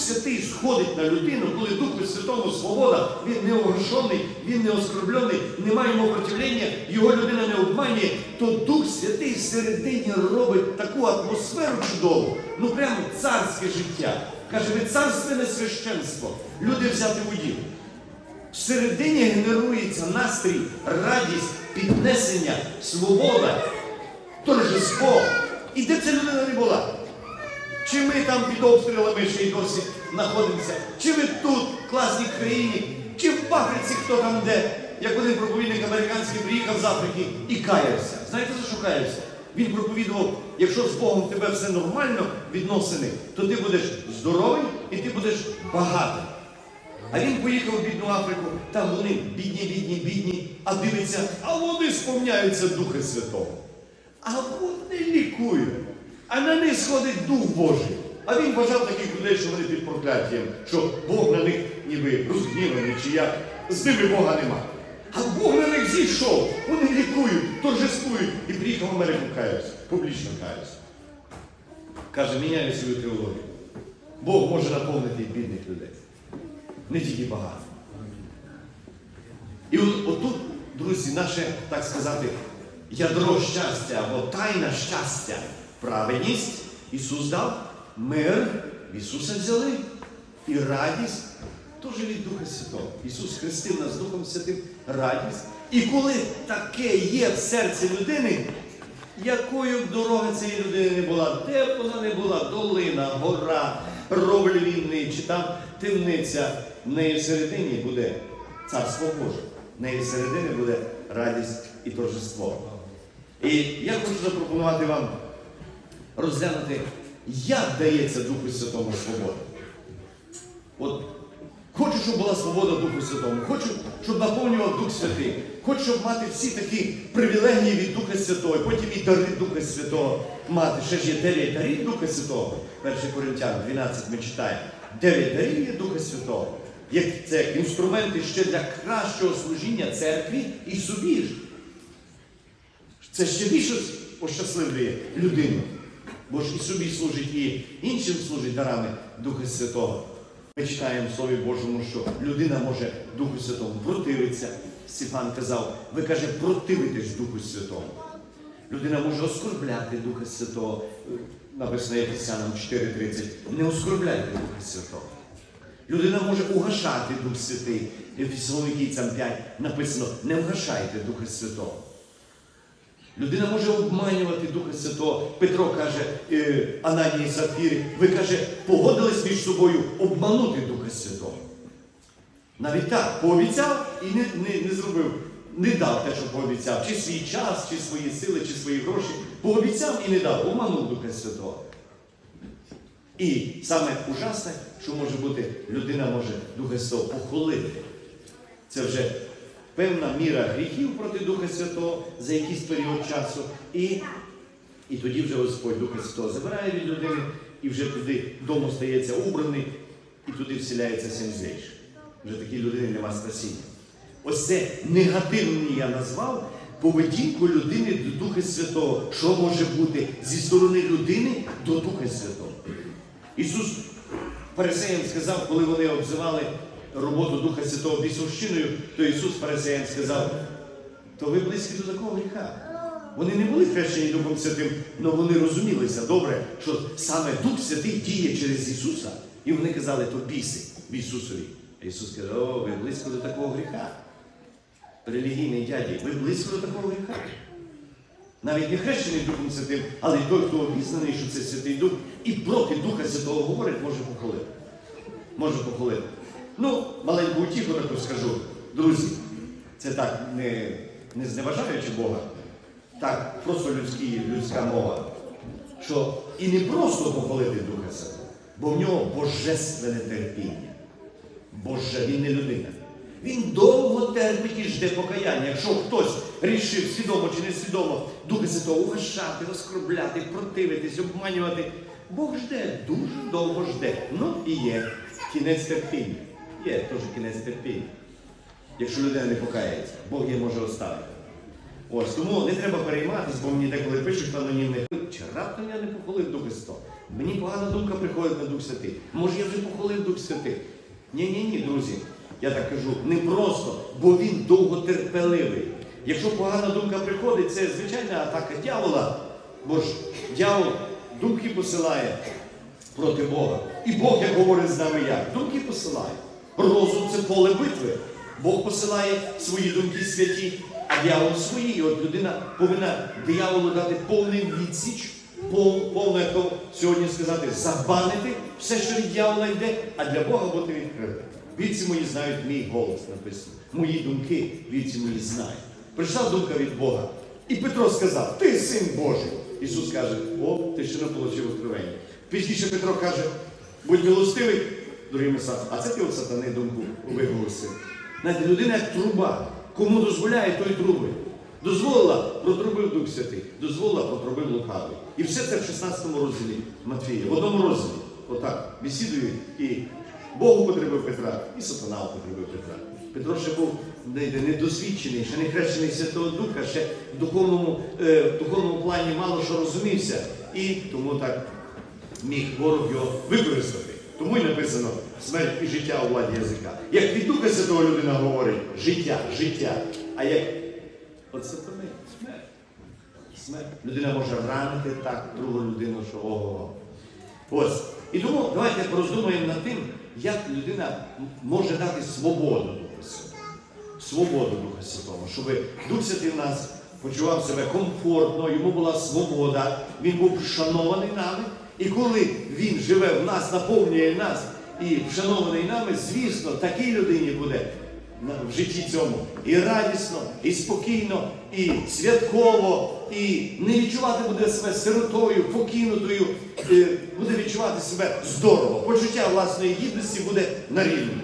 Святий сходить на людину, коли Духу Святому свобода, він не огоршений, він не оскорблений, немає йому противлення, його людина не обманює, то Дух Святий всередині робить таку атмосферу чудову, ну прямо царське життя. Каже, ви царственне священство, люди взяти в уділ. Всередині генерується настрій, радість, піднесення, свобода, торжество. І де ця людина не була? Чи ми там під обстрілами ще й досі знаходимося, чи ви тут, в класній країні, чи в Африці хто там де, як один проповідник американський приїхав з Африки і каявся. Знаєте, за що каявся? Він проповідував, якщо з Богом тебе все нормально відносини, то ти будеш здоровий і ти будеш багатий. А він поїхав в бідну Африку, там вони бідні, бідні, бідні, а дивиться, а вони сповняються Духа Святого. А вони лікують. А на них сходить Дух Божий. А він вважав таких людей, що вони під прокляттям, що Бог на них ніби розгніваний, чи як з ними Бога нема. А Бог на них зійшов, вони лікують, торжествують і приїхав в Америку каявся, публічно каявся. Каже, міняю свою теологію. Бог може наповнити і бідних людей. Не тільки багато. І от, отут, друзі, наше, так сказати, ядро щастя або тайна щастя, праведність Ісус дав, мир в Ісуса взяли і радість теж від Духа Святого. Ісус хрестив нас Духом Святим радість. І коли таке є в серці людини, якою б дорога цієї людини не була, де б вона не була, долина, гора, ровель війни, чи там темниця, в неї всередині буде царство Боже, в неї всередині буде радість і торжество. І я хочу запропонувати вам розглянути, як дається Духу Святому свобода. От хочу, щоб була свобода Духу Святому, хочу, щоб наповнював Дух Святий, хочу, щоб мати всі такі привілегії від Духа Святого, потім і дари Духа Святого мати. Ще ж є дев'ять дарів Духа Святого. 1 Коринтян 12 ми читаємо. Дев'ять дарів є Духа Святого. Як це як інструменти ще для кращого служіння церкві і собі ж. Це ще більше ощасливлює людину. Бо ж і собі служить, і іншим служить дарами Духа Святого. Ми читаємо в Слові Божому, що людина може Духу Святому противитися. Стефан казав, ви каже, противитесь Духу Святому. Людина може оскорбляти Духа Святого. Написано Ефесянам 4.30. Не оскорбляйте Духа Святого. Людина може угашати Дух Святий. Ефесолонікійцям 5 написано, не вгашайте Духа Святого. Людина може обманювати Духа Святого. Петро каже е, Ананії Сапфірі, ви каже, погодились між собою обманути Духа Святого. Навіть так, пообіцяв і не, не, не зробив, не дав те, що пообіцяв, чи свій час, чи свої сили, чи свої гроші. Пообіцяв і не дав, обманув Духа Святого. І саме ужасне, що може бути, людина може Духа Святого похвалити. Це вже певна міра гріхів проти Духа Святого за якийсь період часу. І, і тоді вже Господь Духа Святого забирає від людини, і вже туди дому стається убраний, і туди вселяється зліш. Вже такій людини нема спасіння. Ось це негативний я назвав поведінку людини до Духа Святого. Що може бути зі сторони людини до Духа Святого? Ісус фарисеям сказав, коли вони обзивали роботу Духа Святого бісовщиною, то Ісус фарисеям сказав, то ви близькі до такого гріха. Вони не були хрещені Духом Святим, але вони розумілися добре, що саме Дух Святий діє через Ісуса. І вони казали, то біси в Ісусові. А Ісус каже, о, ви близько до такого гріха. Релігійний дяді, ви близько до такого гріха. Навіть не хрещений Духом Святим, але й той, хто обізнаний, що це Святий Дух, і проти Духа Святого говорить, може похвалити. Може похвалити. Ну, маленьку утіху таку скажу. Друзі, це так, не, не зневажаючи Бога, так, просто людські, людська мова. Що і не просто похвалити Духа Святого, бо в нього божественне терпіння. Боже, він не людина. Він довго терпить і жде покаяння. Якщо хтось рішив свідомо чи несвідомо Духа Святого угашати, оскорбляти, противитись, обманювати, Бог жде, дуже довго жде. Ну і є кінець терпіння. Є теж кінець терпіння. Якщо людина не покається, Бог її може оставити. Ось тому не треба перейматися, бо мені деколи пишуть анонімних, чи раптом я не похвалив Духа Святого. Мені погана думка приходить на Дух Святий. Може, я вже похвалив Дух Святий? Ні, ні, друзі. Я так кажу, не просто, бо він довготерпеливий. Якщо погана думка приходить, це звичайна атака дьявола, бо ж дьявол думки посилає проти Бога. І Бог, як говорить з нами як, думки посилає. Розум це поле битви. Бог посилає свої думки святі, а дьявол свої. І от людина повинна дияволу дати повний відсіч, пов, повне то сьогодні сказати, забанити все, що від дьявола йде, а для Бога бути відкритим. Віці мої знають мій голос написано. Мої думки віці мої знають. Прийшла думка від Бога. І Петро сказав: Ти син Божий. Ісус каже, о, ти ще не отримав откровення. Пізніше Петро каже, будь милостивий, дорогі меса, а це ти от сатани думку виголосив. Знаєте, людина як труба. Кому дозволяє, той трубить. Дозволила, протрубив Дух Святий, дозволила, протрубив лукавий. І все це в 16 розділі Матвія, в одному розділі. Отак, бесідують і Бог употребив Петра, і сатана употребив Петра. Петро ще був недосвідчений, ще не хрещений Святого Духа, ще в духовному, е, в духовному плані мало що розумівся. І тому так міг ворог його використати. Тому й написано смерть і життя у владі язика. Як від Духа Святого людина говорить життя, життя. А як от сатани, смерть. Смерть. Людина може ранити так другу людину, що ого. Ось. І тому давайте роздумаємо над тим, як людина може дати свободу Духа Святого. Свободу Духа Святого, щоб Дух Святий в нас почував себе комфортно, йому була свобода, він був вшанований нами. І коли він живе в нас, наповнює нас і вшанований нами, звісно, такій людині буде в житті цьому і радісно, і спокійно, і святково, і не відчувати буде себе сиротою, покинутою, е, буде відчувати себе здорово. Почуття власної гідності буде на рівні.